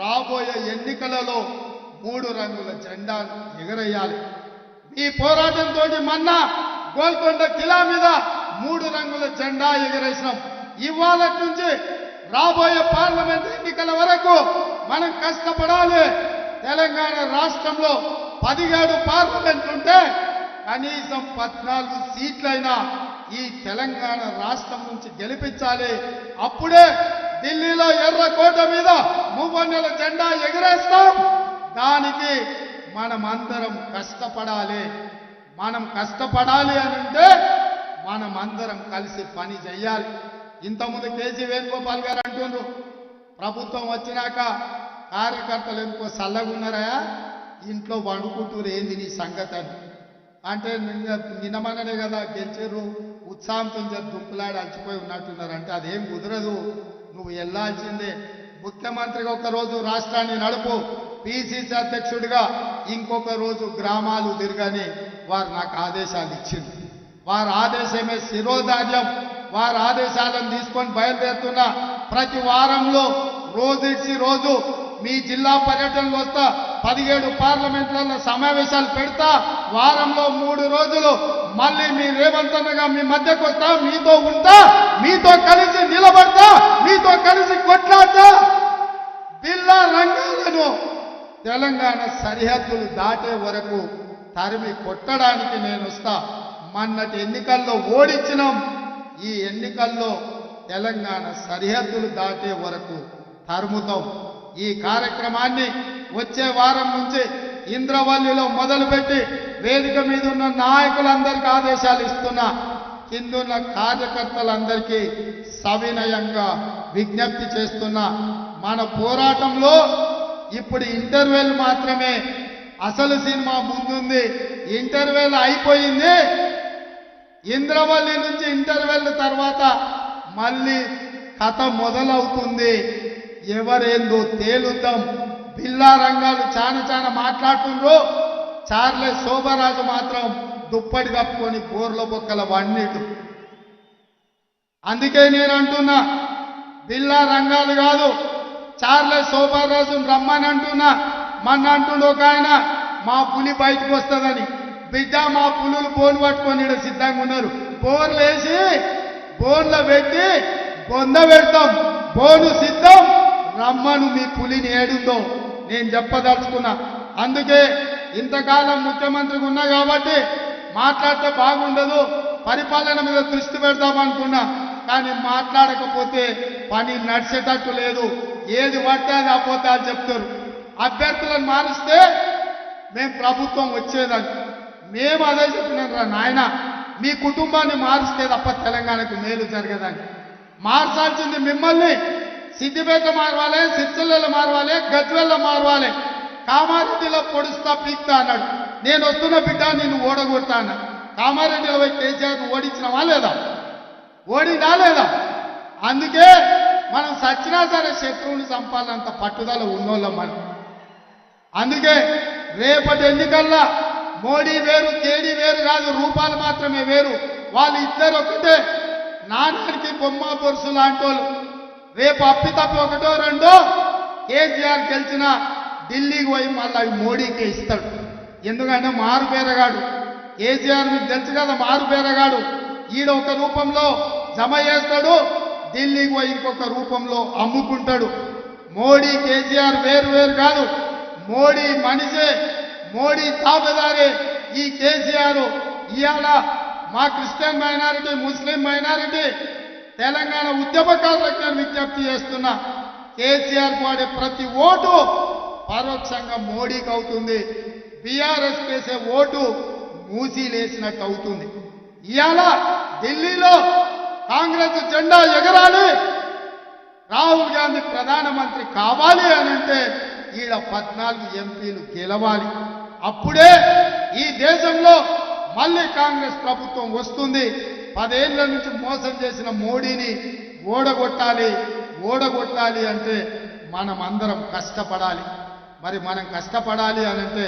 రాబోయే ఎన్నికలలో మూడు రంగుల జెండా ఎగరేయాలి. ఈ పోరాటంతో మన్నా గోల్కొండ కిలా మీద మూడు రంగుల జెండా ఎగరేసినాం. ఇవాళ నుంచి రాబోయే పార్లమెంట్ ఎన్నికల వరకు మనం కష్టపడాలి. తెలంగాణ రాష్ట్రంలో పదిహేడు పార్లమెంట్ ఉంటే కనీసం పద్నాలుగు సీట్లైనా ఈ తెలంగాణ రాష్ట్రం నుంచి గెలిపించాలి. అప్పుడే ఢిల్లీలో ఎర్రకోట మీద మూవన్నెల జెండా ఎగరేస్తాం. దానికి మనం అందరం కష్టపడాలి. మనం కష్టపడాలి అని అంటే మనం అందరం కలిసి పని చేయాలి ఇంతకుముందు కేజీ వేణుగోపాల్ గారు అంటుండ్రు ప్రభుత్వం వచ్చినాక కార్యకర్తలు ఎందుకో చల్లగున్నారా? ఇంట్లో వండుకుంటూరు ఏంది నీ సంగతి అని. అంటే నిన్న నిన్నమననే కదా గెలిచారు ఉత్సాహంతో జర దుంపులాడి అలసిపోయి ఉన్నట్టున్నారు. అంటే అదేం కుదరదు. నువ్వు వెళ్ళాల్సిందే ముఖ్యమంత్రిగా ఒక రోజు రాష్ట్రాన్ని నడుపు పిసిసి అధ్యక్షుడిగా ఇంకొక రోజు గ్రామాలు తిరగని వారు నాకు ఆదేశాలు ఇచ్చింది వారి ఆదేశమే శిరోధార్యం. వారి ఆదేశాలను తీసుకొని బయలుదేరుతున్న ప్రతి వారంలో రోజు రోజు మీ జిల్లా పర్యటనలు వస్తా పదిహేడు పార్లమెంట్లలో సమావేశాలు పెడతా వారంలో మూడు రోజులు మళ్ళీ మీ రేవంత్ అన్నగా మీ మధ్యకు వస్తా మీతో ఉంటా మీతో కలిసి నిలబడతా మీతో కలిసి కొట్లాడతా. బిల్లా రంగాలను తెలంగాణ సరిహద్దులు దాటే వరకు తరిమి కొట్టడానికి నేను వస్తా. మొన్నటి ఎన్నికల్లో ఓడించినాం ఈ ఎన్నికల్లో తెలంగాణ సరిహద్దులు దాటే వరకు తరుముతాం. ఈ కార్యక్రమాన్ని వచ్చే వారం నుంచి ఇంద్రవల్లిలో మొదలుపెట్టి వేదిక మీద ఉన్న నాయకులందరికీ ఆదేశాలు ఇస్తున్నా కిందున్న కార్యకర్తలందరికీ సవినయంగా విజ్ఞప్తి చేస్తున్నా మన పోరాటంలో ఇప్పుడు ఇంటర్వెల్ మాత్రమే. అసలు సినిమా ముందుంది. ఇంటర్వెల్ అయిపోయింది. ఇంద్రవల్లి నుంచి ఇంటర్వెల్ తర్వాత మళ్ళీ కథ మొదలవుతుంది. ఎవరేందో తేలుద్దాం. బిల్లా రంగాలు చాలా చాలా మాట్లాడుతుండ్రు. చార్లే శోభరాజు మాత్రం దుప్పటి కప్పుకొని బోర్ల బొక్కల వన్నీటు అందుకే నేను అంటున్నా బిల్లా రంగాలు కాదు చార్లే శోభారాజును రమ్మని అంటున్నా. మన అంటుండు ఒక ఆయన మా పులి బయటకు వస్తుందని. బిడ్డ మా పులులు బోన్ పట్టుకొని సిద్ధంగా ఉన్నారు. బోన్లు వేసి బోన్లో పెట్టి బొంద పెడతాం. బోను సిద్ధం. రమ్మను మీ పులిని ఏడుందో నేను చెప్పదలుచుకున్నా. అందుకే ఇంతకాలం ముఖ్యమంత్రిగా ఉన్నా కాబట్టి మాట్లాడితే బాగుండదు పరిపాలన మీద దృష్టి పెడదామనుకున్నా కానీ మాట్లాడకపోతే పని నడిచేటట్టు లేదు. ఏది పడితే అది అపోతే అని చెప్తారు. అభ్యర్థులను మారిస్తే మేము ప్రభుత్వం వచ్చేదని. మేము అదే చెప్పినాం రా నాయన మీ కుటుంబాన్ని మారిస్తే తప్ప తెలంగాణకు మేలు జరగదని. మార్చాల్సింది మిమ్మల్ని సిద్దిపేట మారవాలి సిరిసిల్లలో మారవాలి గజ్వెల్ల మారవాలి. కామారెడ్డిలో పొడుస్తా పీక్తా అన్నాడు. నేను వస్తున్న బిడ్డ నిన్ను ఓడగొడతా అన్నా కామారెడ్డిలో పోయి కేసీఆర్ ఓడించినవా లేదా? ఓడినా లేదా? అందుకే మనం సచ్చినా సరే శత్రువుని చంపాలంత పట్టుదల ఉన్నోళ్ళం మనం. అందుకే రేపటి ఎన్నికల్లో మోడీ వేరు కేడీ వేరు కాదు రూపాలు మాత్రమే వేరు. వాళ్ళు ఇద్దరు ఒకటే నాన్నకి బొమ్మ బొరుసు లాంటోళ్ళు. రేపు అప్పితప్పి ఒకటో రెండో కేసీఆర్ గెలిచిన ఢిల్లీకి పోయి మళ్ళీ అవి ఇస్తాడు. ఎందుకంటే మారు పేరగాడు. కేసీఆర్ మీకు తెలుసు కదా మారు పేరగాడు. ఈడ ఒక రూపంలో జమ చేస్తాడు ఢిల్లీకి పోయి ఇంకొక రూపంలో అమ్ముకుంటాడు. మోడీ కేసీఆర్ వేరు వేరు కాదు. మోడీ మనిషే మోడీ తాబేదారే ఈ కేసీఆర్. ఇవాళ మా Christian minority Muslim minority Telangana ఉద్యమకారులకు నేను విజ్ఞప్తి చేస్తున్నా కేసీఆర్ వాడే ప్రతి ఓటు పరోక్షంగా మోడీకి అవుతుంది. బీఆర్ఎస్ వేసే ఓటు మూసీలేసినట్టు అవుతుంది. ఇవాళ ఢిల్లీలో కాంగ్రెస్ జెండా ఎగరాలి. రాహుల్ గాంధీ ప్రధానమంత్రి కావాలి అని అంటే ఈడ పద్నాలుగు ఎంపీలు గెలవాలి. అప్పుడే ఈ దేశంలో మళ్ళీ కాంగ్రెస్ ప్రభుత్వం వస్తుంది. పదేళ్ళ నుంచి మోసం చేసిన మోడీని ఓడగొట్టాలి ఓడగొట్టాలి అంటే మనం అందరం కష్టపడాలి. మరి మనం కష్టపడాలి అని అంటే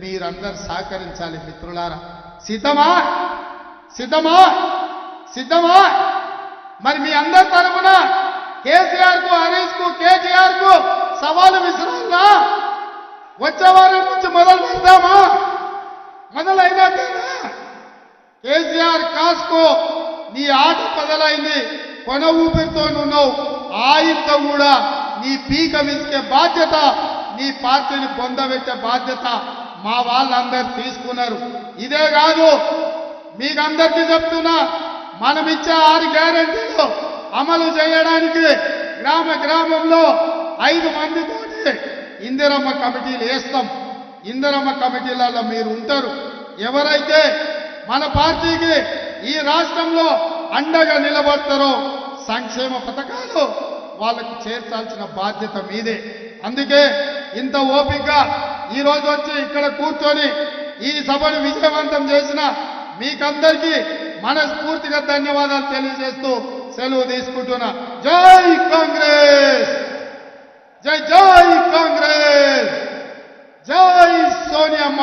మీరందరూ సహకరించాలి మిత్రులారా. సిద్ధమా? సిద్ధమా? సిద్ధమా? మరి మీ అందరి తరఫున కేసీఆర్కు హరీష్కు కేటీఆర్కు సవాలు విసురుందా వచ్చే వారి నుంచి మొదలు పెడదామా కేసీఆర్ కాస్కో నీ ఆట పదలైంది కొన ఊపిరితో ఉన్నావు ఆయుధ కూడా నీ పీక విసికే బాధ్యత నీ పార్టీని పొందబెట్టే బాధ్యత మా వాళ్ళందరూ తీసుకున్నారు. ఇదే కాదు మీకందరికీ చెప్తున్నా మనం ఇచ్చే ఆరు గ్యారంటీలు అమలు చేయడానికి గ్రామ గ్రామంలో ఐదు మందితోటి ఇందిరమ్మ కమిటీలు వేస్తాం. ఇందిరమ్మ కమిటీలలో మీరు ఉంటారు. ఎవరైతే మన పార్టీకి ఈ రాష్ట్రంలో అండగా నిలబడతారో సంక్షేమ పథకాలు వాళ్ళకు చేర్చాల్సిన బాధ్యత మీదే. అందుకే ఇంత ఓపిక ఈరోజు వచ్చి ఇక్కడ కూర్చొని ఈ సభను విజయవంతం చేసిన మీకందరికీ మనస్ఫూర్తిగా ధన్యవాదాలు తెలియజేస్తూ సెలవు తీసుకుంటున్నా. జై కాంగ్రెస్! జై జై కాంగ్రెస్! జై సోనియమ్మ!